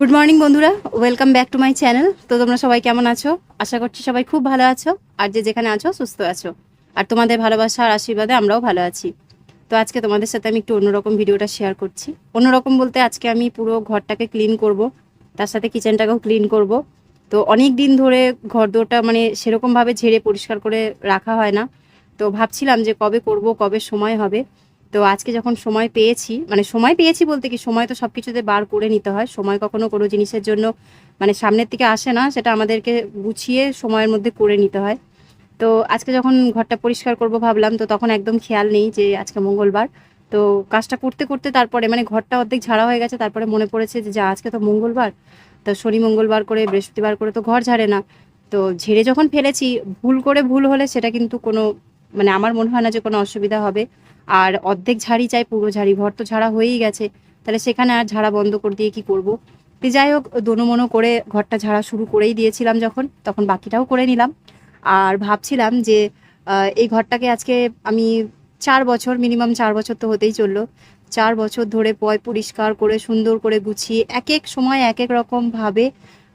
Good morning বন্ধুরা। Welcome back to my channel তো তোমরা সবাই কেমন আছো? আশা করছি সবাই খুব ভালো আছো। আর যে যেখানে আছো, সুস্থ আছো। আর তোমাদের ভালোবাসা আর আশীর্বাদে আমরাও ভালো আছি। তো আজকে তোমাদের সাথে আমি একটু অন্যরকম ভিডিওটা শেয়ার করছি। অন্যরকম বলতে আজকে আমি পুরো ঘরটাকে ক্লিন করব। তার সাথে কিচেনটাকেও ক্লিন করব। তো অনেক দিন ধরে ঘর দোরটা মানে সেরকমভাবে ঝেড়ে পরিষ্কার করে রাখা হয় না। তো ভাবছিলাম যে কবে করব, কবে সময় হবে। তো আজকে যখন সময় পেয়েছি মানে সময় পেয়েছি বলতে কি, সময় তো সব কিছুতে বার করে নিতে হয়। সময় কখনো কোনো জিনিসের জন্য মানে সামনের থেকে আসে না, সেটা আমাদেরকে গুছিয়ে সময়ের মধ্যে করে নিতে হয়। তো আজকে যখন ঘরটা পরিষ্কার করব ভাবলাম, তো তখন একদম খেয়াল নেই যে আজকে মঙ্গলবার। তো কাজটা করতে করতে তারপরে মানে ঘরটা অর্ধেক ঝাড়া হয়ে গেছে, তারপরে মনে পড়েছে যে যা আজকে তো মঙ্গলবার, তো শনি মঙ্গলবার করে, বৃহস্পতিবার করে তো ঘর ঝাড়ে না। তো ঝেড়ে যখন ফেলেছি, ভুল করে ভুল হলে সেটা কিন্তু কোনো মানে আমার মনে হয় না যে কোনো অসুবিধা হবে। আর অর্ধেক ঝাড়ি চাই, পুরো ঝাড়ি ঘর তো ঝাড়া হয়েই গেছে। তাহলে সেখানে আর ঝাড়া বন্ধ করে দিয়ে কি করব? তো যাই হোক দোনো করে ঘরটা ঝাড়া শুরু করেই দিয়েছিলাম যখন, তখন বাকিটাও করে নিলাম। আর ভাবছিলাম যে এই ঘরটাকে আজকে আমি চার বছর মিনিমাম চার বছর তো হতেই চলল। চার বছর ধরে পয় পরিষ্কার করে, সুন্দর করে গুছিয়ে এক এক সময় এক এক রকমভাবে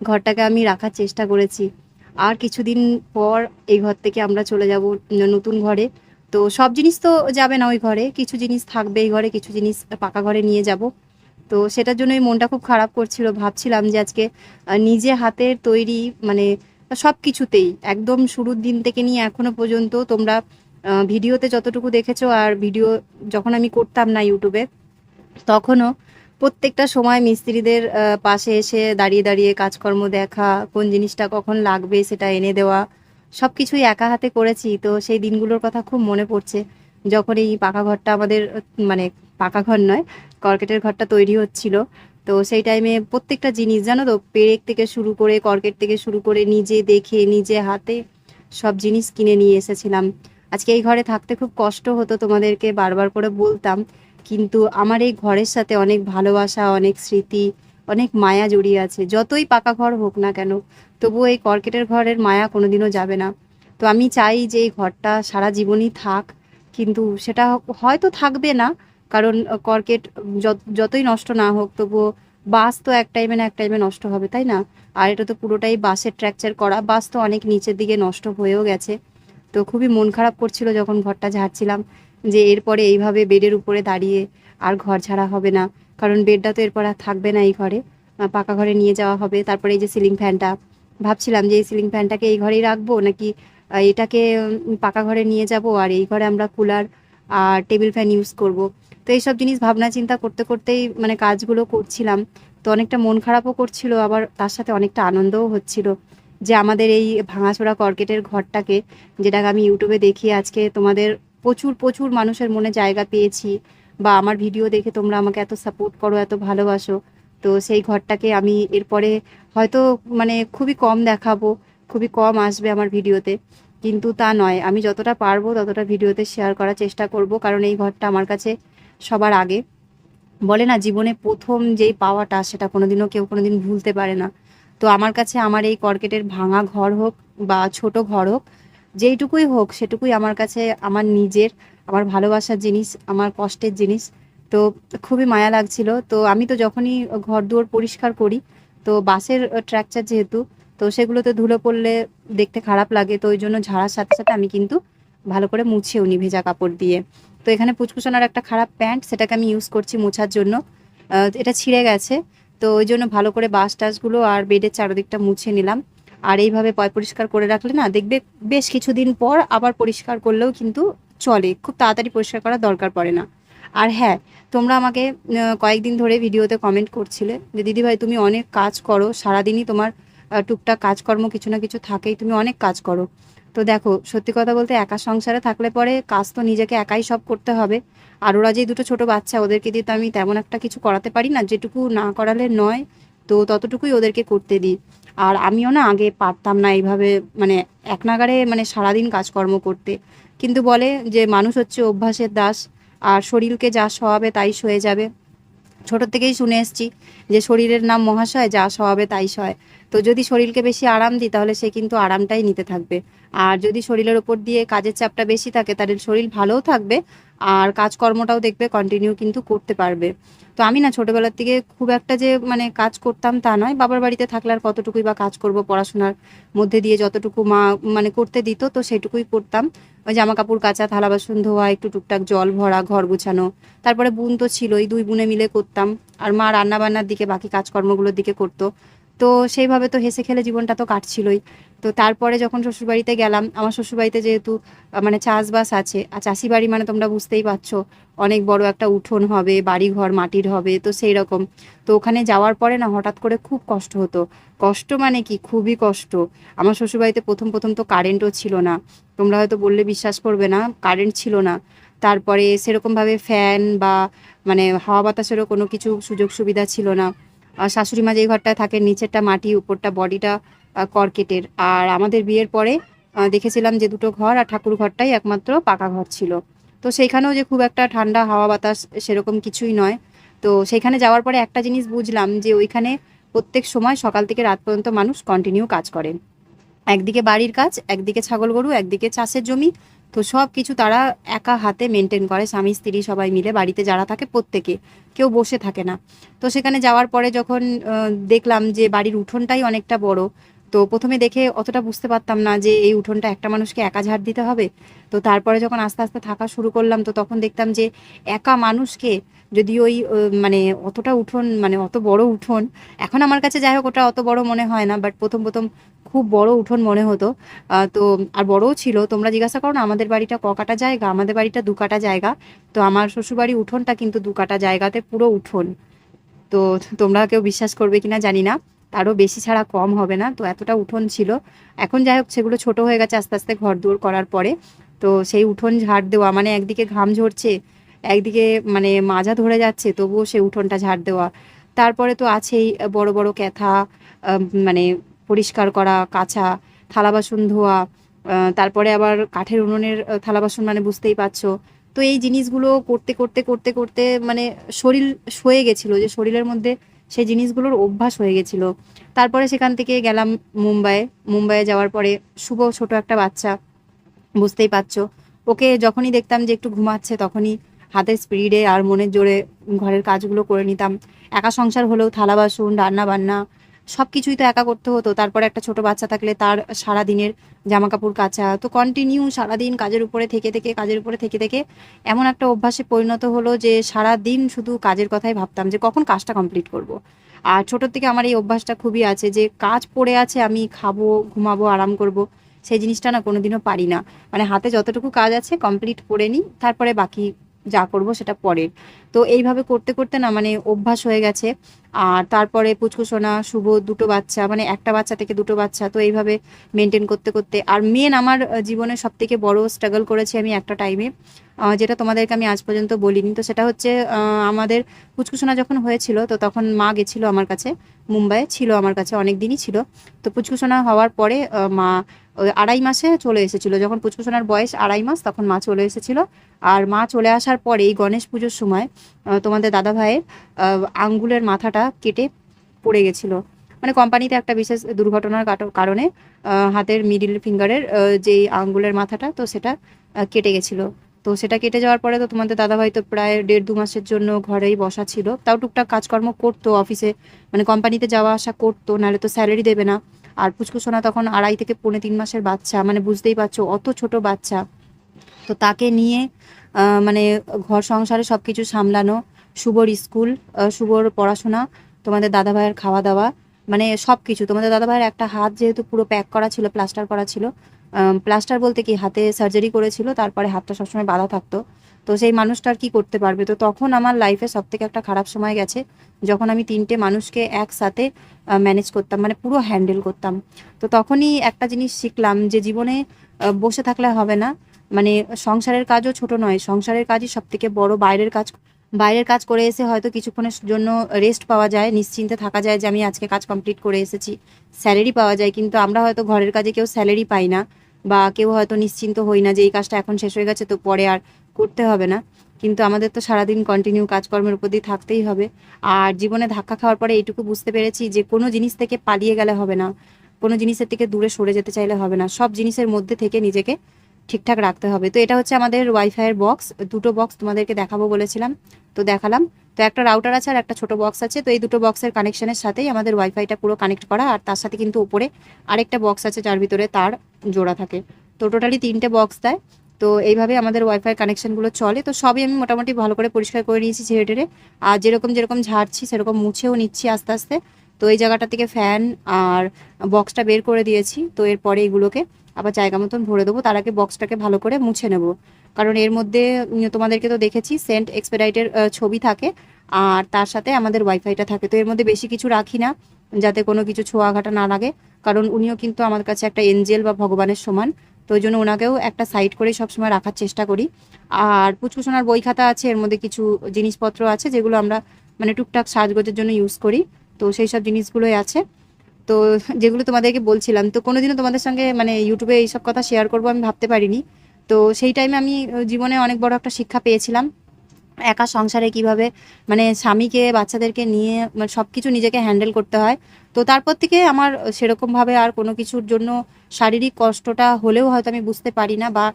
ঘরটাকে আমি রাখার চেষ্টা করেছি। আর কিছুদিন পর এই ঘর থেকে আমরা চলে যাব নতুন ঘরে। তো সব জিনিস তো যাবে না ওই ঘরে। কিছু জিনিস থাকবে এই ঘরে, কিছু জিনিস পাকা ঘরে নিয়ে যাব। তো সেটার জন্যই মনটা খুব খারাপ করছিল। ভাবছিলাম যে আজকে নিজে হাতের তৈরি মানে সব কিছুতেই, একদম শুরুর দিন থেকে নিয়ে এখনও পর্যন্ত তোমরা ভিডিওতে যতটুকু দেখেছ আর ভিডিও যখন আমি করতাম না ইউটিউবে, তখনও প্রত্যেকটা সময় মিস্ত্রিদের পাশে এসে দাঁড়িয়ে দাঁড়িয়ে কাজকর্ম দেখা, কোন জিনিসটা কখন লাগবে সেটা এনে দেওয়া সব কিছুই একা হাতে করেছি, তো সেই দিনগুলোর কথা খুব মনে পড়ছে। যখন এই পাকা ঘরটা আমাদের মানে পাকা ঘর নয়, কর্কেটের ঘরটা তৈরি হচ্ছিল। তো সেই টাইমে প্রত্যেকটা জিনিস, জানো তো, পেরেক থেকে শুরু করে কর্কেট থেকে শুরু করে নিজে দেখে, নিজে হাতে সব জিনিস কিনে নিয়ে এসেছিলাম। আজকে এই ঘরে থাকতে খুব কষ্ট হতো তোমাদেরকে বারবার করে বলতাম, কিন্তু আমার এই ঘরের সাথে অনেক ভালোবাসা, অনেক স্মৃতি অনেক মায়া জড়িয়ে আছে। যতই পাকা ঘর হোক না কেন, তবুও এই কর্কেটের ঘরের মায়া কোনোদিনও যাবে না। তো আমি চাই যে এই ঘরটা সারা জীবনই থাক, কিন্তু সেটা হয়তো থাকবে না, কারণ কর্কেট যত- যতই নষ্ট না হোক, তবুও বাস তো এক টাইমে না এক টাইমে নষ্ট হবে, তাই না? আর এটা তো পুরোটাই বাসের ট্র্যাকচার করা। বাস তো অনেক নিচের দিকে নষ্ট হয়েও গেছে। তো খুবই মন খারাপ করছিল যখন ঘরটা ঝাড়ছিলাম, যে এরপরে এইভাবে বেডের উপরে দাঁড়িয়ে আর ঘর ছাড়া হবে না। কারণ বেডটা তো এরপর আর থাকবে না এই ঘরে। পাকা ঘরে নিয়ে যাওয়া হবে। তারপরে এই যে সিলিং ফ্যানটা, ভাবছিলাম যে এই সিলিং ফ্যানটাকে এই ঘরেই রাখব নাকি এটাকে পাকা ঘরে নিয়ে যাব আর এই ঘরে আমরা কুলার আর টেবিল ফ্যান ইউজ করব। তো এইসব জিনিস ভাবনা চিন্তা করতে করতেই মানে কাজগুলো করছিলাম। তো অনেকটা মন খারাপও করছিল, আবার তার সাথে অনেকটা আনন্দও হচ্ছিল যে আমাদের এই ভাঙাচোরা কর্কেটের ঘরটাকে, যেটাকে আমি ইউটিউবে দেখি আজকে, তোমাদের প্রচুর প্রচুর মানুষের মনে জায়গা পেয়েছি। বা আমার ভিডিও দেখে তোমরা আমাকে এত সাপোর্ট করো, এত ভালোবাসো, তো সেই ঘরটাকে আমি এরপরে হয়তো মানে খুবই কম দেখাবো, খুবই কম আসবে আমার ভিডিওতে, কিন্তু তা নয়। আমি যতটা পারব ততটা ভিডিওতে শেয়ার করার চেষ্টা করব, কারণ এই ঘরটা আমার কাছে সবার আগে। বলে না, জীবনে প্রথম যেই পাওয়াটা সেটা কোনোদিনও কেউ কোনোদিন ভুলতে পারে না। তো আমার কাছে আমার এই কর্কেটের ভাঙা ঘর হোক বা ছোট ঘর হোক, যেইটুকুই হোক, সেটুকুই আমার কাছে, আমার নিজের আমার ভালোবাসার জিনিস, আমার কষ্টের জিনিস। তো খুবই মায়া লাগছিল। তো আমি তো যখনই ঘর দুয়ার পরিষ্কার করি, তো বাসের ট্র্যাকচার যেহেতু, তো সেগুলোতে ধুলো পড়লে দেখতে খারাপ লাগে। তো ওই জন্য ঝাড়ার সাথে সাথে আমি কিন্তু ভালো করে মুছেও নি ভেজা কাপড় দিয়ে। তো এখানে পুচকুচানোর একটা খারাপ প্যান্ট, সেটাকে আমি ইউজ করছি মোছার জন্য। এটা ছিঁড়ে গেছে। তো ওই জন্য ভালো করে বাস টাসগুলো আর বেডের চারদিকটা মুছে নিলাম। আর এইভাবে পয়, পরিষ্কার করে রাখলে না, দেখবে বেশ কিছুদিন পর আবার পরিষ্কার করলেও কিন্তু চলে, খুব তাড়াতাড়ি পরিষ্কার করার দরকার পড়ে না। আর হ্যাঁ তোমরা আমাকে কয়েকদিন ধরে ভিডিওতে কমেন্ট করছিলে যে, দিদিভাই, তুমি অনেক কাজ করো, সারাদিনই তোমার টুকটাক কাজকর্ম কিছু না কিছু থাকেই, তুমি অনেক কাজ করো। তো দেখো, সত্যি কথা বলতে একা সংসারে থাকলে পরে কাজ তো নিজেকে একাই সব করতে হবে। আর ওরা যে দুটো ছোট বাচ্চা, ওদেরকে দিয়ে তো আমি তেমন একটা কিছু করাতে পারি না। যেটুকু না করালে নয়, তো ততটুকুই ওদেরকে করতে দিই। আর আমিও না আগে পারতাম না এইভাবে মানে এক নাগারে মানে সারাদিন কাজকর্ম করতে। কিন্তু বলে যে মানুষ হচ্ছে অভ্যাসের দাস, আর শরীরকে যা সহাবে তাই সয়ে যাবে। ছোটোর থেকেই শুনে এসছি যে শরীরের নাম মহাশয়, যা সহাবে তাই সয় তো যদি শরীরকে বেশি আরাম দিই, তাহলে সে কিন্তু আরামটাই নিতে থাকবে। আর যদি শরীরের ওপর দিয়ে কাজের চাপটা বেশি থাকে, তাহলে শরীর ভালোও থাকবে আর কাজকর্মটাও দেখবে কন্টিনিউ কিন্তু করতে পারবে। তো আমি না ছোটোবেলার থেকে খুব একটা যে মানে কাজ করতাম তা নয়, বাবার বাড়িতে থাকলে আর কতটুকুই বা কাজ করব পড়াশোনার মধ্যে দিয়ে যতটুকু মা মানে করতে দিত, তো সেটুকুই করতাম। ওই জামা কাপড় কাচা, থালা বাসন ধোয়া, একটু টুকটাক জল ভরা, ঘর গুছানো। তারপরে বোন তো ছিলই, দুই বোনে মিলে করতাম। আর মা রান্না বান্নার দিকে, বাকি কাজকর্মগুলোর দিকে করতো। তো সেইভাবে তো হেসে খেলে জীবনটা তো কাটছিলই। তো তারপরে যখন শ্বশুরবাড়িতে গেলাম, আমার শ্বশুরবাড়িতে যেহেতু মানে চাষবাস আছে, আর চাষি বাড়ি মানে তোমরা বুঝতেই পারছ, অনেক বড় একটা উঠোন হবে বাড়ি ঘর মাটির হবে, তো সেই রকম তো ওখানে যাওয়ার পরে না হঠাৎ করে খুব কষ্ট হতো। কষ্ট মানে কি? খুবই কষ্ট। আমার শ্বশুরবাড়িতে প্রথম প্রথম তো কারেন্টও ছিল না। তোমরা হয়তো বললে বিশ্বাস করবে না, কারেন্ট ছিল না। তারপরে সেরকমভাবে ফ্যান বা মানে হাওয়া বাতাসেরও কোনো কিছু সুযোগ সুবিধা ছিল না। শাশুড়ি মা যেই ঘরটায় থাকে নিচেরটা মাটি, উপরটা বডিটা কর্কেটের। আর আমাদের বিয়ের পরে দেখেছিলাম যে দুটো ঘর আর ঠাকুর ঘরটাই একমাত্র পাকা ঘর ছিল। তো সেইখানেও যে খুব একটা ঠান্ডা হাওয়া বাতাস সেরকম কিছুই নয়। তো সেইখানে যাওয়ার পরে একটা জিনিস বুঝলাম যে ওইখানে প্রত্যেক সময় সকাল থেকে রাত পর্যন্ত মানুষ কন্টিনিউ কাজ করে একদিকে বাড়ির কাজ, একদিকে ছাগল গরু, একদিকে চাষের জমি তো সব কিছু তারা একা হাতে মেনটেন করে, স্বামী, স্ত্রী সবাই মিলে বাড়িতে যারা থাকে প্রত্যেকে, কেউ বসে থাকে না। তো সেখানে যাওয়ার পরে যখন দেখলাম যে বাড়ির উঠোনটাই অনেকটা বড়, তো প্রথমে দেখে অতটা বুঝতে পারতাম না যে এই উঠোনটা একটা মানুষকে একা ঝাড় দিতে হবে। তো তারপরে যখন আস্তে আস্তে থাকা শুরু করলাম, তো তখন দেখতাম যে একা মানুষকে যদি ওই মানে অতটা উঠোন মানে অত বড় উঠোন, এখন আমার কাছে যাই হোক, ওটা অত বড় মনে হয় না বাট প্রথম প্রথম খুব বড় উঠোন মনে হতো। তো, আর বড়ও ছিল, তোমরা জিজ্ঞাসা করো না, আমাদের বাড়িটা ক কাটা জায়গা? আমাদের বাড়িটা দু কাটা জায়গা। তো আমার শ্বশুরবাড়ি উঠোনটা কিন্তু দু কাটা জায়গাতে পুরো উঠোন। তো তোমরা কেউ বিশ্বাস করবে কিনা জানি না, তারও বেশি ছাড়া কম হবে না, তো এতটা উঠোন ছিল। এখন যাই হোক, সেগুলো ছোট হয়ে গেছে, আস্তে আস্তে ঘর দুয়ার করার পরে। তো সেই উঠোন ঝাড় দেওয়া মানে একদিকে ঘাম ঝরছে একদিকে মানে মাজা ধরে যাচ্ছে, তবুও সে উঠোনটা ঝাড় দেওয়া। তারপরে তো আছেই বড় বড় ক্যাথা মানে পরিষ্কার করা, কাচা থালা বাসন ধোয়া তারপরে আবার কাঠের উনুনের থালা বাসন মানে বুঝতেই পারছ। তো এই জিনিসগুলো করতে করতে করতে করতে মানে শরীর সয়ে গেছিল, যে শরীরের মধ্যে সেই জিনিসগুলোর অভ্যাস হয়ে গেছিল। তারপরে সেখান থেকে গেলাম মুম্বাইয়ে মুম্বাইয়ে যাওয়ার পরে শুভ ছোট একটা বাচ্চা, বুঝতেই পারছ। ওকে যখনই দেখতাম যে একটু ঘুমাচ্ছে, তখনই হাতের স্পিডে আর মনের জোরে ঘরের কাজগুলো করে নিতাম। একা সংসার হলেও থালা বাসন, রান্না বান্না সব কিছুই তো একা করতে হতো। তারপরে একটা ছোট বাচ্চা থাকলে তার সারা দিনের জামা কাপড় কাচা। তো কন্টিনিউ সারাদিন কাজের উপরে থেকে থেকে, কাজের উপরে থেকে থেকে এমন একটা অভ্যাসে পরিণত হলো যে সারা দিন শুধু কাজের কথাই ভাবতাম যে কখন কাজটা কমপ্লিট করব। আর ছোটোর থেকে আমার এই অভ্যাসটা খুবই আছে যে কাজ পড়ে আছে আমি খাব, ঘুমাবো, আরাম করব। সেই জিনিসটা না কোনোদিনও পারি না। মানে হাতে যতটুকু কাজ আছে কমপ্লিট করে নিই, তারপরে বাকি যা করব সেটা পরে তো এইভাবে করতে করতে না মানে অভ্যাস হয়ে গেছে। আর তারপরে পুচকুসোনা শুভ দুটো বাচ্চা মানে একটা বাচ্চা থেকে দুটো বাচ্চা, তো এইভাবে মেনটেন করতে করতে। আর মেন আমার জীবনে সব থেকে বড় স্ট্রাগল করেছি আমি একটা টাইমে যেটা তোমাদেরকে আমি আজ পর্যন্ত বলিনি। তো সেটা হচ্ছে আমাদের পুচকুসোনা যখন হয়েছিল, তো তখন মা গেছিল আমার কাছে, মুম্বাইয়ে ছিল আমার কাছে অনেক দিনই ছিল। তো পুচকুসোনা হওয়ার পরে মা ওই আড়াই মাসে চলে এসেছিল। যখন পুচকুসোনার বয়স আড়াই মাস, তখন মা চলে এসেছিল। আর মা চলে আসার পরে এই গণেশ পুজোর সময় তোমাদের দাদা ভাইয়ের আঙ্গুলের মাথাটা কেটে পড়ে গেছিল। মানে কোম্পানিতে একটা বিশেষ দুর্ঘটনার কারণে হাতের মিডিল ফিঙ্গারের যেই আঙ্গুলের মাথাটা, তো সেটা কেটে গেছিল। তো সেটা কেটে যাওয়ার পরে তো তোমাদের দাদাভাই তো প্রায় দেড় দু মাসের জন্য ঘরেই বসা ছিল। তাও টুকটাক কাজকর্ম করতো অফিসে মানে কোম্পানিতে যাওয়া আসা করতো, নাহলে তো স্যালারি দেবে না। আর পুচকুসোনা তখন আড়াই থেকে পৌনে তিন মাসের বাচ্চা মানে বুঝতেই পারছ অত ছোট বাচ্চা। তো তাকে নিয়ে মানে ঘর সংসারে সব কিছু সামলানো, শুভর স্কুল শুভর পড়াশোনা, তোমাদের দাদাভাইয়ের খাওয়া দাওয়া মানে সব কিছু তোমাদের দাদাভাইয়ের একটা হাত যেহেতু পুরো প্যাক করা ছিল, প্লাস্টার করা ছিল প্লাস্টার বলতে কি? হাতে সার্জারি করেছিল, তারপরে হাতটা সবসময় বাঁধা থাকতো। তো সেই মানুষটা আর কি করতে পারবে? তো তখন আমার লাইফে সব থেকে একটা খারাপ সময় গেছে, যখন আমি তিনটে মানুষকে একসাথে ম্যানেজ করতাম মানে পুরো হ্যান্ডেল করতাম। তো তখনই একটা জিনিস শিখলাম যে জীবনে বসে থাকলে হবে না। মানে সংসারের কাজও ছোট নয়, সংসারের কাজই সব থেকে বড়। বাইরের কাজ বাইরের কাজ করে এসে হয়তো কিছুক্ষণের জন্য রেস্ট পাওয়া যায়, নিশ্চিন্তে থাকা যায় যে আমি আজকে কাজ কমপ্লিট করে এসেছি। স্যালারি পাওয়া যায়, কিন্তু আমরা হয়তো ঘরের কাজে কেউ স্যালারি পাই না বা কেউ হয়তো নিশ্চিন্ত হই না যে এই কাজটা এখন শেষ হয়ে গেছে, তো পরে আর করতে হবে না। কিন্তু আমাদের তো সারাদিন কন্টিনিউ কাজকর্মের উপর দিয়ে থাকতেই হবে। আর জীবনে ধাক্কা খাওয়ার পরে এইটুকু বুঝতে পেরেছি যে কোনো জিনিস থেকে পালিয়ে গেলে হবে না। কোনো জিনিসের থেকে দূরে সরে যেতে চাইলে হবে না। সব জিনিসের মধ্যে থেকে নিজেকে ঠিকঠাক রাখতে হবে। তো এটা হচ্ছে আমাদের ওয়াইফাইয়ের বক্স দুটো বক্স তোমাদেরকে দেখাবো বলেছিলাম। তো দেখালাম। তো একটা রাউটার আছে আর একটা ছোট বক্স আছে। তো এই দুটো বক্সের কানেকশনের সাথেই আমাদের ওয়াইফাইটা পুরো কানেক্ট করা। আর তার সাথে কিন্তু উপরে আরেকটা বক্স আছে যার ভিতরে তার জোড়া থাকে। তো টোটালি তিনটে বক্স দেয়। তো এইভাবে আমাদের ওয়াইফাই কানেকশনগুলো চলে, তো সবই আমি মোটামুটি ভালো করে পরিষ্কার করে নিয়েছি ঝেড়ে টেড়ে। আর যেরকম যেরকম ঝাড়ছি সেরকম মুছেও নিচ্ছি আস্তে আস্তে। তো এই জায়গাটা থেকে ফ্যান আর বক্সটা বের করে দিয়েছি, তো এরপরে এগুলোকে আবার জায়গা মতন ভরে দেবো। তার আগে বক্সটাকে ভালো করে মুছে নেব। কারণ এর মধ্যে তোমাদেরকে তো দেখেছি সেন্ট এক্সপেরাইটের ছবি থাকে। আর তার সাথে আমাদের ওয়াইফাইটা থাকে। তো এর মধ্যে বেশি কিছু রাখি না, যাতে কোনো কিছু ছোঁয়াঘাটা না লাগে। কারণ উনিও কিন্তু আমার কাছে একটা এঞ্জেল বা ভগবানের সমান। ওই জন্য ওনাকেও একটা সাইড করে সবসময় রাখার চেষ্টা করি। আর পুচকুসোনার বই খাতা আছে, এর মধ্যে কিছু জিনিসপত্র আছে, যেগুলো আমরা মানে টুকটাক সাজগোজের জন্য ইউজ করি। তো সেই সব জিনিসগুলোই আছে। তো যেগুলো তোমাদেরকে বলছিলাম, তো কোনোদিনও তোমাদের সঙ্গে মানে ইউটিউবে এইসব কথা শেয়ার করব আমি ভাবতে পারিনি। তো সেই টাইমে আমি জীবনে অনেক বড় একটা শিক্ষা পেয়েছিলাম। একা সংসারে কীভাবে মানে স্বামীকে, বাচ্চাদেরকে নিয়ে মানে সব কিছু নিজেকে হ্যান্ডেল করতে হয়। তো তারপর থেকে আমার সেরকমভাবে আর কোনো কিছুর জন্য শারীরিক কষ্টটা হলেও হয়তো আমি বুঝতে পারি না বা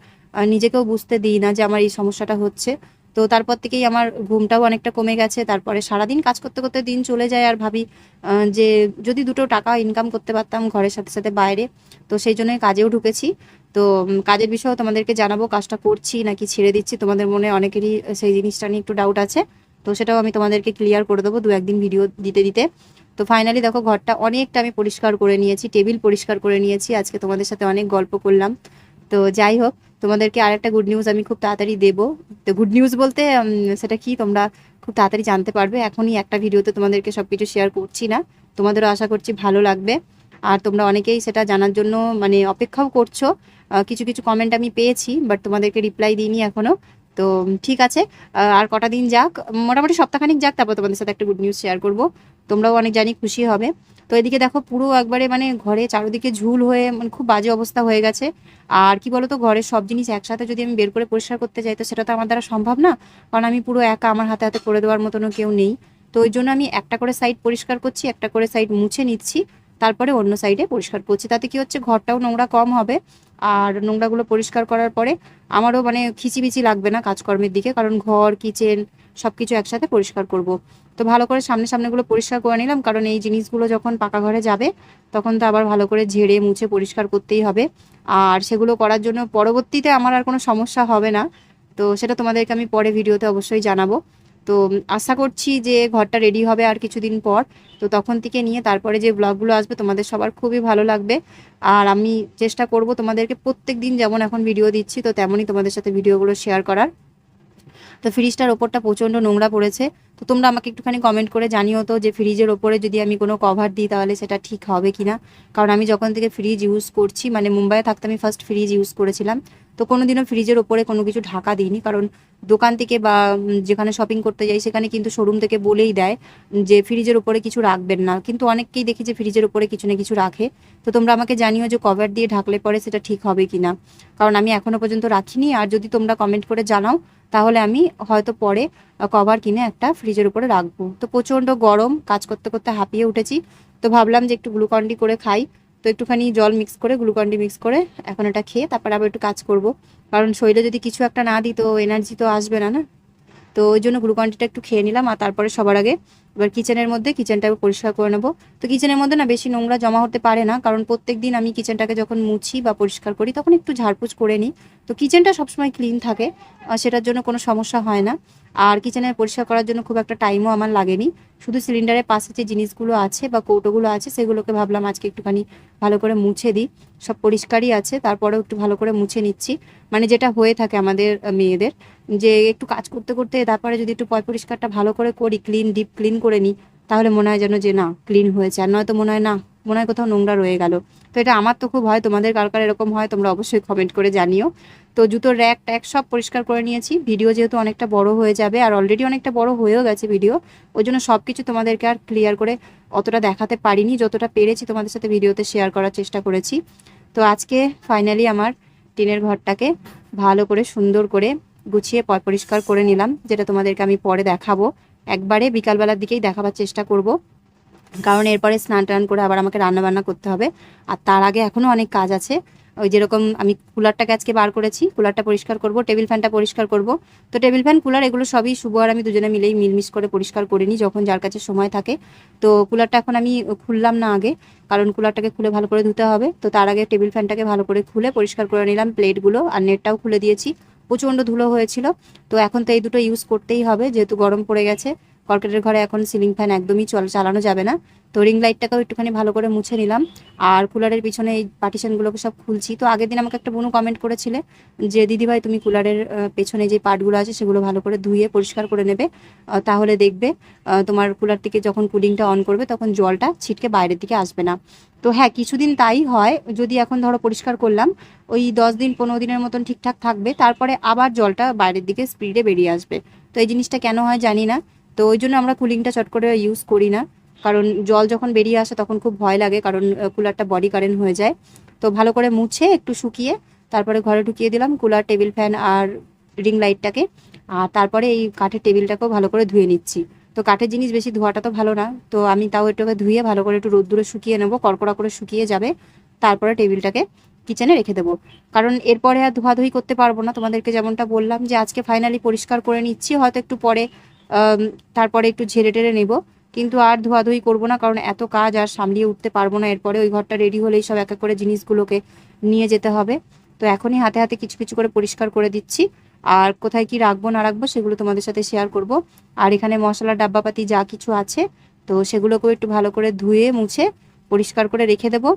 নিজেকেও বুঝতে দিই না যে আমার এই সমস্যাটা হচ্ছে। তো তারপর থেকেই আমার ঘুমটাও অনেকটা কমে গেছে। তারপরে সারাদিন কাজ করতে করতে দিন চলে যায় আর ভাবি যে যদি দুটো টাকা ইনকাম করতে পারতাম ঘরের সাথে সাথে বাইরে, তো সেই জন্যই কাজেও ঢুকেছি। তো কাজের বিষয়েও তোমাদেরকে জানাব কাজটা করছি নাকি ছেড়ে দিচ্ছি, তোমাদের মনে অনেকেরই সেই জিনিসটা নিয়ে একটু ডাউট আছে। তো সেটাও আমি তোমাদেরকে ক্লিয়ার করে দেবো দু একদিন ভিডিও দিতে দিতে। তো ফাইনালি দেখো ঘরটা অনেকটা আমি পরিষ্কার করে নিয়েছি টেবিল পরিষ্কার করে নিয়েছি। আজকে তোমাদের সাথে অনেক গল্প করলাম। তো যাই হোক, তোমাদেরকে আরেকটা গুড নিউজ আমি খুব তাড়াতাড়ি দেবো। তো গুড নিউজ বলতে সেটা কি তোমরা খুব তাড়াতাড়ি জানতে পারবে। এখনই একটা ভিডিওতে তোমাদেরকে সব কিছু শেয়ার করছি না। তোমাদেরও আশা করছি ভালো লাগবে। আর তোমরা অনেকেই সেটা জানার জন্য মানে অপেক্ষাও করছ। কিছু কিছু কমেন্ট আমি পেয়েছি বাট তোমাদেরকে রিপ্লাই দিইনি এখনও। তো ঠিক আছে আর কটা দিন যাক, মোটামুটি সপ্তাহখানিক যাক, তারপর তোমাদের সাথে একটা গুড নিউজ শেয়ার করব। তোমরাও অনেক জানি খুশি হবে। তো এদিকে দেখো, পুরো একবারে মানে ঘরে চারিদিকে ঝুল হয়ে মানে খুব বাজে অবস্থা হয়ে গেছে। আর কি বলতো, ঘরের সব জিনিস একসাথে যদি আমি বের করে পরিষ্কার করতে যাই, তো সেটা তো আমার দ্বারা সম্ভব না। কারণ আমি পুরো একা আমার হাতে হাতে করে দেওয়ার মতনও কেউ নেই। তো ওই জন্য আমি একটা করে সাইড পরিষ্কার করছি, একটা করে সাইড মুছে নিচ্ছি, তারপরে অন্য সাইডে পরিষ্কার করছি। তাতে কি হচ্ছে, ঘরটাও নোংরা কম হবে। আর নোংরাগুলো পরিষ্কার করার পরে আমারও মানে খিচিবিচি লাগবে না কাজকর্মের দিকে, কারণ ঘর কিচেন সব কিছু একসাথে পরিষ্কার করব। তো ভালো করে সামনে সামনেগুলো পরিষ্কার করে নিলাম, কারণ এই জিনিসগুলো যখন পাকা ঘরে যাবে, তখন তো আবার ভালো করে ঝেড়ে মুছে পরিষ্কার করতেই হবে। আর সেগুলো করার জন্য পরবর্তীতে আমার আর কোনো সমস্যা হবে না। তো সেটা তোমাদেরকে আমি পরে ভিডিওতে অবশ্যই জানাব। তো আশা করছি যে ঘরটা রেডি হবে আর কিছুদিন পর। তো তখন থেকে নিয়ে তারপরে যে ব্লগগুলো আসবে তোমাদের সবার খুবই ভালো লাগবে। আর আমি চেষ্টা করব তোমাদেরকে প্রত্যেক দিন যেমন এখন ভিডিও দিচ্ছি, তো তেমনই তোমাদের সাথে ভিডিওগুলো শেয়ার করার। তো ফ্রিজটার ওপরটা প্রচণ্ড নোংরা পড়েছে। তো তোমরা আমাকে একটুখানি কমেন্ট করে জানিও তো যে ফ্রিজের ওপরে যদি আমি কোনো কভার দিই তাহলে সেটা ঠিক হবে কি না কারণ আমি যখন থেকে ফ্রিজ ইউজ করছি মানে মুম্বাইয়ে থাকতে আমি ফার্স্ট ফ্রিজ ইউজ করেছিলাম। তো কোনোদিনও ফ্রিজের ওপরে কোনো কিছু ঢাকা দিইনি। কারণ দোকান থেকে বা যেখানে শপিং করতে যাই, সেখানে কিন্তু শোরুম থেকে বলেই দেয় যে ফ্রিজের ওপরে কিছু রাখবেন না। কিন্তু অনেককেই দেখি যে ফ্রিজের ওপরে কিছু না কিছু রাখে। তো তোমরা আমাকে জানিও যে কভার দিয়ে ঢাকলে পরে সেটা ঠিক হবে কি না কারণ আমি এখনও পর্যন্ত রাখিনি। আর যদি তোমরা কমেন্ট করে জানাও, তাহলে আমি হয়তো পরে কভার কিনে একটা ফ্রিজের উপরে রাখব। তো প্রচণ্ড গরম, কাজ করতে করতে হাঁপিয়ে উঠেছি। তো ভাবলাম যে একটু গ্লুকন্ডি করে খাই। তো একটুখানি জল মিক্স করে গ্লুকন্ডি মিক্স করে এখন এটা খেয়ে তারপর আবার একটু কাজ করব। কারণ শরীরে যদি কিছু একটা না দিই তো এনার্জি তো আসবে না না? তো ওই জন্য গ্লুকন্ডিটা একটু খেয়ে নিলাম আর তারপরে সবার আগে এবার কিচেনের মধ্যে কিচেনটা পরিষ্কার করে নেব। তো কিচেনের মধ্যে না বেশি নোংরা জমা হতে পারে না, কারণ প্রত্যেক দিন আমি কিচেনটাকে যখন মুছি বা পরিষ্কার করি তখন একটু ঝাড়পুছ করে নিই। তো কিচেনটা সবসময় ক্লিন থাকে সেটার জন্য কোনো সমস্যা হয় না। আর কিচেনের পরিষ্কার করার জন্য খুব একটা টাইমও আমার লাগেনি। শুধু সিলিন্ডারের পাশে যে জিনিসগুলো আছে বা কৌটোগুলো আছে, সেগুলোকে ভাবলাম আজকে একটুখানি ভালো করে মুছে দিই। সব পরিষ্কারই আছে, তারপরেও একটু ভালো করে মুছে নিচ্ছি। মানে যেটা হয়ে থাকে আমাদের মেয়েদের, যে একটু কাজ করতে করতে তারপরে যদি একটু পয় পরিষ্কারটা ভালো করে করি ক্লিন ডিপ ক্লিন করে নিই, তাহলে মনে হয় যেন যে না ক্লিন হয়েছে। আর নয়তো মনে হয় না মনে হয় কোথাও নোংরা রয়ে গেল। তো এটা আমার তো খুব হয়, তোমাদের কার কার এরকম হয়, তোমরা অবশ্যই কমেন্ট করে জানিও। তো জুতোর র্যাক ট্যাক সব পরিষ্কার করে নিয়েছি। ভিডিও যেহেতু অনেকটা বড় হয়ে যাবে, আর অলরেডি অনেকটা বড় হয়েও গেছে ভিডিও ওই জন্য সব কিছু তোমাদেরকে আর ক্লিয়ার করে অতটা দেখাতে পারিনি। যতটা পেরেছি তোমাদের সাথে ভিডিওতে শেয়ার করার চেষ্টা করেছি। তো আজকে ফাইনালি আমার টিনের ঘরটাকে ভালো করে সুন্দর করে গুছিয়ে পরিষ্কার করে নিলাম, যেটা তোমাদেরকে আমি পরে দেখাবো। একবারে বিকালবেলার দিকেই দেখাবার চেষ্টা করব। কারণ এরপরে স্নান টান করে আবার আমাকে রান্না বান্না করতে হবে। আর তার আগে এখনও অনেক কাজ আছে। ওই যেরকম আমি কুলারটাকে আজকে বার করেছি, কুলারটা পরিষ্কার করব, টেবিল ফ্যানটা পরিষ্কার করব। তো টেবিল ফ্যান, কুলার এগুলো সবই শুভ আর আমি দুজনে মিলেই মিলমিশ করে পরিষ্কার করে নিই যখন যার কাছে সময় থাকে। তো কুলারটা এখন আমি খুললাম না আগে, কারণ কুলারটাকে খুলে ভালো করে ধুতে হবে। তো তার আগে টেবিল ফ্যানটাকে ভালো করে খুলে পরিষ্কার করে নিলাম প্লেটগুলো আর নেটটাও খুলে দিয়েছি। প্রচণ্ড ধুলো হয়েছিল। তো এখন তো এই দুটো ইউজ করতেই হবে, যেহেতু গরম পড়ে গেছে। কর্কেটের ঘরে এখন সিলিং ফ্যান একদমই চল চালানো যাবে না। তো রিং লাইটটাকেও একটুখানি ভালো করে মুছে নিলাম। আর কুলারের পিছনে এই পার্টিশনগুলোকে সব খুলছি। তো আগের দিন আমাকে একটা বোনু কমেন্ট করেছিলে যে, দিদিভাই, তুমি কুলারের পেছনে যে পার্টগুলো আছে সেগুলো ভালো করে ধুয়ে পরিষ্কার করে নেবে। তাহলে দেখবে তোমার কুলার থেকে যখন কুলিংটা অন করবে, তখন জলটা ছিটকে বাইরের দিকে আসবে না। তো হ্যাঁ কিছুদিন তাই হয়। যদি এখন ধরো পরিষ্কার করলাম, ওই দশ দিন, পনেরো দিনের মতন ঠিকঠাক থাকবে। তারপরে আবার জলটা বাইরের দিকে স্পিডে বেরিয়ে আসবে। তো এই জিনিসটা কেন হয় জানি না। তো ওই জন্য আমরা কুলিংটা চট করে ইউজ করি না। কারণ জল যখন বেরিয়ে আসে তখন খুব ভয় লাগে, কারণ কুলারটা বডি কারেন্ট হয়ে যায়। তো ভালো করে মুছে, একটু শুকিয়ে, তারপরে ঘরে ঢুকিয়ে দিলাম কুলার টেবিল ফ্যান আর রিং লাইটটাকে আর তারপরে এই কাঠের টেবিলটাকেও ভালো করে ধুয়ে নিচ্ছি। তো কাঠের জিনিস বেশি ধোয়াটা তো ভালো না। তো আমি তাও এটাকে ধুয়ে ভালো করে একটু রোদ্দুরে শুকিয়ে নেব, কড়কড়া করে শুকিয়ে যাবে। তারপরে টেবিলটাকে কিচেনে রেখে দেবো। কারণ এরপরে আর ধোয়াধুয়ি করতে পারব না। তোমাদেরকে যেমনটা বললাম যে আজকে ফাইনালি পরিষ্কার করে নিচ্ছি, হয়তো একটু পরে তারপরে একটু ঝেড়ে টেরে নেব। কিন্তু আর ধোয়াধুয়ি করব না, কারণ এত কাজ আর সামলিয়ে উঠতে পারব না। এরপরে ওই ঘরটা রেডি হলেই সব এক এক করে জিনিসগুলোকে নিয়ে যেতে হবে। তো এখনই হাতে হাতে কিছু কিছু করে পরিষ্কার করে দিচ্ছি। আর কোথায় কি রাখব, না রাখব, সেগুলো তোমাদের সাথে শেয়ার করব। আর এখানে মশলা ডাব্বাপাতি যা কিছু আছে, তো সেগুলোকেও একটু ভালো করে ধুয়ে, মুছে, পরিষ্কার করে রেখে দেবো।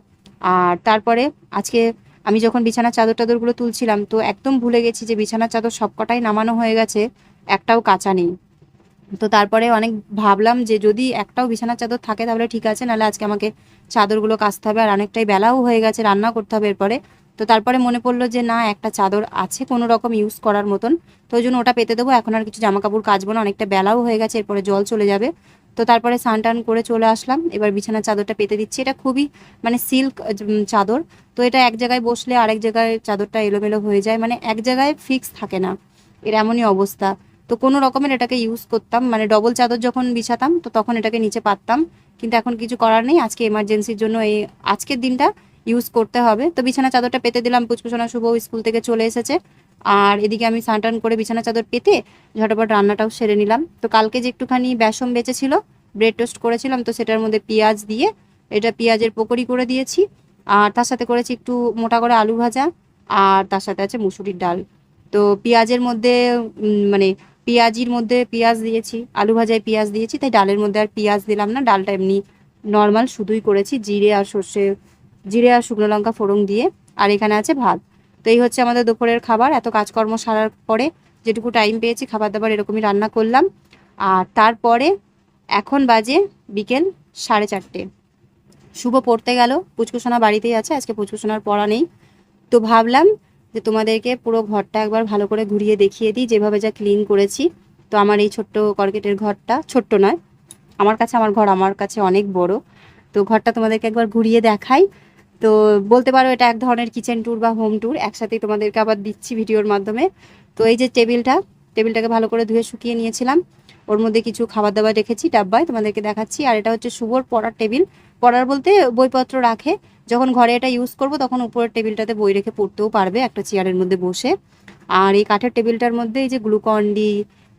আর তারপরে আজকে আমি যখন বিছানার চাদর টাদরগুলো তুলছিলাম, তো একদম ভুলে গেছি যে বিছানার চাদর সবকটাই নামানো হয়ে গেছে, একটাও কাঁচা নেই। তো তারপরে অনেক ভাবলাম যে যদি একটাও বিছানার চাদর থাকে তাহলে ঠিক আছে, নাহলে আজকে আমাকে চাদরগুলো কাচতে হবে আর অনেকটাই বেলাও হয়ে গেছে, রান্না করতে হবে এরপরে। তো তারপরে মনে পড়ল যে না, একটা চাদর আছে কোনো রকম ইউজ করার মতন। তো ওই জন্য ওটা পেতে দেবো, এখন আর কিছু জামা কাপড় কাচবো না, অনেকটা বেলাও হয়ে গেছে, এরপরে জল চলে যাবে। তো তারপরে স্নান টান করে চলে আসলাম, এবার বিছানার চাদরটা পেতে দিচ্ছি। এটা খুবই মানে সিল্ক চাদর। তো এটা এক জায়গায় বসলে আরেক জায়গায় চাদরটা এলোমেলো হয়ে যায় মানে এক জায়গায় ফিক্স থাকে না। এর এমনই অবস্থা। তো কোনো রকমের এটাকে ইউজ করতাম। মানে ডবল চাদর যখন বিছাতাম, তো তখন এটাকে নিচে পাততাম। কিন্তু এখন কিছু করার নেই। আজকে এমার্জেন্সির জন্য এই আজকের দিনটা ইউজ করতে হবে। তো বিছানা চাদরটা পেতে দিলাম। পুচকুসোনা শুভ স্কুল থেকে চলে এসেছে। আর এদিকে আমি স্নান করে বিছানা চাদর পেতে ঝটপট রান্নাটাও সেরে নিলাম। তো কালকে যে একটুখানি বেসম বেঁচেছিল ব্রেড টোস্ট করেছিলাম, তো সেটার মধ্যে পেঁয়াজ দিয়ে এটা পেঁয়াজের পকোড়ি করে দিয়েছি। আর তার সাথে করেছি একটু মোটা করে আলু ভাজা। আর তার সাথে আছে মুসুরির ডাল। তো পেঁয়াজের মধ্যে মানে পেঁয়াজির মধ্যে পেঁয়াজ দিয়েছি, আলু ভাজায় পেঁয়াজ দিয়েছি, তাই ডালের মধ্যে আর পেঁয়াজ দিলাম না, ডালটা এমনি নর্মাল শুধুই করেছি, জিরে আর সর্ষে, জিরে আর শুকনো লঙ্কা ফোড়ন দিয়ে, আর এখানে আছে ভাত। তো এই হচ্ছে আমাদের দুপুরের খাবার, এত কাজকর্ম সারার পরে যেটুকু টাইম পেয়েছি, খাবার দাবার এরকমই রান্না করলাম। আর তারপরে এখন বাজে বিকেল সাড়ে চারটে। শুভ পড়তে গেল, পুচকুসোনা বাড়িতেই আছে, আজকে পুচকুসোনার পড়া নেই। তো ভাবলাম যে তোমাদেরকে পুরো ঘরটা একবার ভালো করে ঘুরিয়ে দেখিয়ে দিই, যেভাবে যা ক্লিন করেছি। তো আমার এই ছোট্ট কর্কেটের ঘরটা ছোট্ট নয়, আমার কাছে আমার ঘর, আমার কাছে অনেক বড়। তো ঘরটা তোমাদেরকে একবার ঘুরিয়ে দেখাই। তো বলতে পারো এটা এক ধরনের কিচেন ট্যুর বা হোম ট্যুর একসাথেই তোমাদেরকে আবার দিচ্ছি ভিডিওর মাধ্যমে। তো এই যে টেবিলটা টেবিলটাকে ভালো করে ধুয়ে শুকিয়ে নিয়েছিলাম। ওর মধ্যে কিছু খাবার দাবার রেখেছি, ডাব্বায় তোমাদেরকে দেখাচ্ছি। আর এটা হচ্ছে শুভর পড়ার টেবিল পড়ার বলতে বইপত্র রাখে। যখন ঘরে এটা ইউজ করব, তখন উপরের টেবিলটাতে বই রেখে পড়তেও পারবে একটা চেয়ারের মধ্যে বসে। আর এই কাঠের টেবিলটার মধ্যে এই যে গ্লুকন ডি,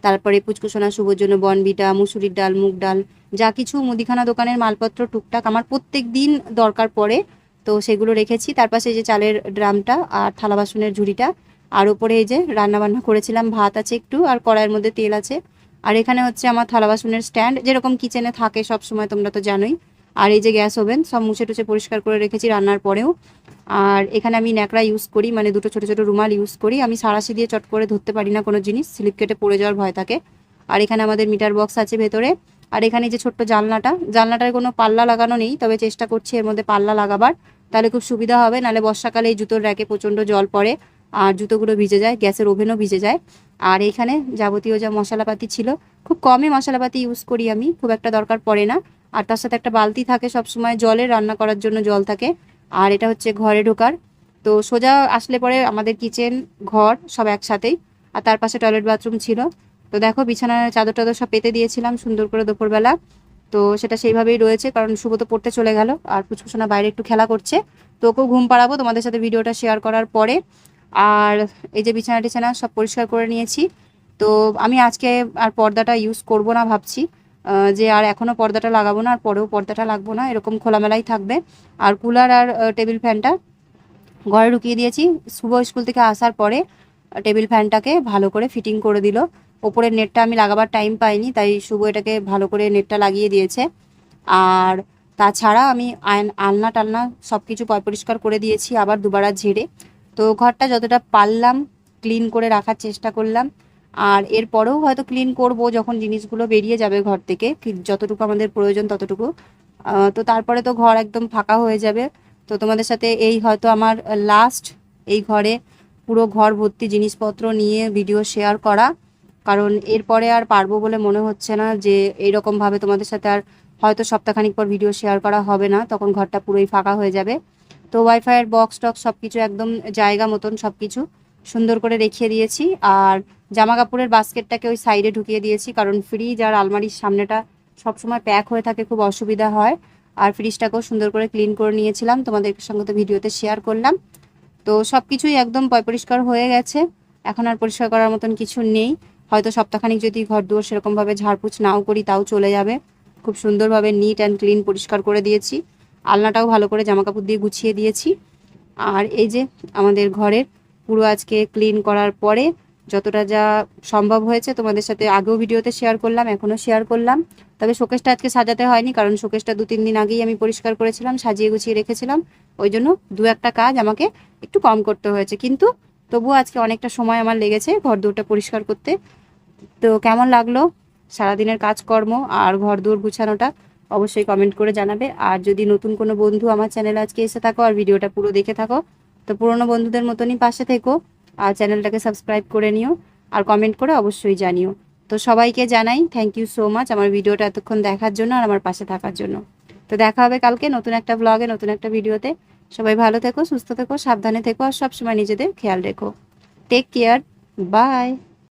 তারপরে পুচকুসোনা শুভর জন্য বনবিটা মুসুরির ডাল, মুগ ডাল, যা কিছু মুদিখানা দোকানের মালপত্র, টুকটাক আমার প্রত্যেক দিন দরকার পড়ে, তো সেগুলো রেখেছি। তার পাশে এই যে চালের ড্রামটা আর থালা বাসনের ঝুড়িটা, আর ওপরে এই যে রান্না বান্না করেছিলাম, ভাত আছে একটু, আর কড়াইয়ের মধ্যে তেল আছে। আর এখানে হচ্ছে আমার থালা বাসনের স্ট্যান্ড যেরকম কিচেনে থাকে সব সময় তোমরা তো জানোই। আর এই যে গ্যাস ওভেন, সব মুছে টুছে পরিষ্কার করে রেখেছি রান্নার পরেও। আর এখানে আমি ন্যাকড়া ইউজ করি মানে দুটো ছোটো ছোটো রুমাল ইউজ করি। আমি সারাশি দিয়ে চট করে ধরতে পারি না কোনো জিনিস স্লিপ কেটে পড়ে যাওয়ার ভয় থাকে। আর এখানে আমাদের মিটার বক্স আছে ভেতরে। আর এখানে যে ছোট্ট জানলাটা, জানলাটার কোনো পাল্লা লাগানো নেই, তবে চেষ্টা করছি এর মধ্যে পাল্লা লাগাবার। তাহলে খুব সুবিধা হবে, নাহলে বর্ষাকালে এই জুতোর র্যাকে প্রচণ্ড জল পড়ে আর জুতোগুলো ভিজে যায়, গ্যাসের ওভেনও ভিজে যায়। আর এখানে যাবতীয় যা মশলাপাতি ছিল, খুব কমই মশলাপাতি ইউজ করি আমি, খুব একটা দরকার পড়ে না। আর তার সাথে একটা বালতি থাকে সব সময় জলে রান্না করার জন্য জল থাকে। আর এটা হচ্ছে ঘরে ঢোকার। তো সোজা আসলে পরে আমাদের কিচেন ঘর সব একসাথেই। আর তার পাশে টয়লেট বাথরুম ছিল। তো দেখো বিছানার চাদর টাদর সব পেতে দিয়েছিলাম সুন্দর করে দুপুরবেলা। তো সেটা সেইভাবেই রয়েছে কারণ শুভ তো পড়তে চলে গেল আর পুচকুসোনা বাইরে একটু খেলা করছে। তো ওকেও ঘুম পাড়াবো তোমাদের সাথে ভিডিওটা শেয়ার করার পরে। আর এই যে বিছানা টিছানা সব পরিষ্কার করে নিয়েছি। তো আমি আজকে আর পর্দাটা ইউজ করব না ভাবছি। যে আর এখনও পর্দাটা লাগাবো না, আর পরেও পর্দাটা লাগবো না, এরকম খোলামেলাই থাকবে। আর কুলার আর টেবিল ফ্যানটা ঘরে ঢুকিয়ে দিয়েছি। শুভ স্কুল থেকে আসার পরে টেবিল ফ্যানটাকে ভালো করে ফিটিং করে দিল। ওপরের নেটটা আমি লাগাবার টাইম পাইনি, তাই শুভ এটাকে ভালো করে নেটটা লাগিয়ে দিয়েছে। আর তাছাড়া আমি আলনা টালনা সব কিছু পরিষ্কার করে দিয়েছি, আবার দুবার ঝেড়ে। তো ঘরটা যতটা পারলাম, ক্লিন করে রাখার চেষ্টা করলাম। আর এরপরেও হয়তো ক্লিন করব যখন জিনিসগুলো বেরিয়ে যাবে ঘর থেকে যতটুকু আমাদের প্রয়োজন ততটুকু। তো তারপরে তো ঘর একদম ফাঁকা হয়ে যাবে। তো তোমাদের সাথে এই হয়তো আমার লাস্ট এই ঘরে পুরো ঘর ভর্তি জিনিসপত্র নিয়ে ভিডিও শেয়ার করা। কারণ এরপরে আর পারব বলে মনে হচ্ছে না যে এইরকমভাবে তোমাদের সাথে আর হয়তো সপ্তাহখানিক পর ভিডিও শেয়ার করা হবে না, তখন ঘরটা পুরোই ফাঁকা হয়ে যাবে। তো ওয়াইফাইয়ের বক্স টক্স সব কিছু একদম জায়গা মতন সব কিছু সুন্দর করে রেখে দিয়েছি। আর জামা কাপড়ের বাস্কেটটাকে ওই সাইডে ঢুকিয়ে দিয়েছি, কারণ ফ্রিজ আর আলমারির সামনেটা সবসময় প্যাক হয়ে থাকে, খুব অসুবিধা হয়। আর ফ্রিজটাকেও সুন্দর করে ক্লিন করে নিয়েছিলাম। তোমাদের সঙ্গে তো ভিডিওতে শেয়ার করলাম। তো সব কিছুই একদম পরিষ্কার হয়ে গেছে। এখন আর পরিষ্কার করার মতন কিছু নেই। হয়তো সপ্তাহখানিক যদি ঘর দুয়ার সেরকমভাবে ঝাড়পুছ নাও করি, তাও চলে যাবে। খুব সুন্দরভাবে নিট অ্যান্ড ক্লিন পরিষ্কার করে দিয়েছি। আলনাটাও ভালো করে জামা কাপড় দিয়ে গুছিয়ে দিয়েছি। আর এই যে আমাদের ঘরের পুরো আজকে ক্লিন করার পরে যতটা যা সম্ভব হয়েছে তোমাদের সাথে আগেও ভিডিওতে শেয়ার করলাম, এখনও শেয়ার করলাম। তবে শোকেসটা আজকে সাজাতে হয়নি, কারণ শোকেসটা দু তিন দিন আগেই আমি পরিষ্কার করেছিলাম, সাজিয়ে গুছিয়ে রেখেছিলাম। ওই জন্য দু একটা কাজ আমাকে একটু কম করতে হয়েছে। কিন্তু তবুও আজকে অনেকটা সময় আমার লেগেছে ঘর দুয়ারটা পরিষ্কার করতে। তো কেমন লাগল? সারাদিনের কাজকর্ম আর ঘর দুয়ার গুছানোটা অবশ্যই কমেন্ট করে জানাবে। আর যদি নতুন কোনো বন্ধু আমার চ্যানেলে আজকে এসে থাকো আর ভিডিওটা পুরো দেখে থাকো তো পুরনো বন্ধুদের মতনই পাশে থেকো আর চ্যানেলটাকে সাবস্ক্রাইব করে নিও আর কমেন্ট করে অবশ্যই জানিও। তো সবাইকে জানাই থ্যাংক ইউ সো মাচ আমার ভিডিওটা এতক্ষণ দেখার জন্য আর আমার পাশে থাকার জন্য। তো দেখা হবে কালকে নতুন একটা ব্লগে নতুন একটা ভিডিওতে। সবাই ভালো থেকো, সুস্থ থেকো, সাবধানে থেকো আর সবসময় নিজেদের খেয়াল রেখো। Take care bye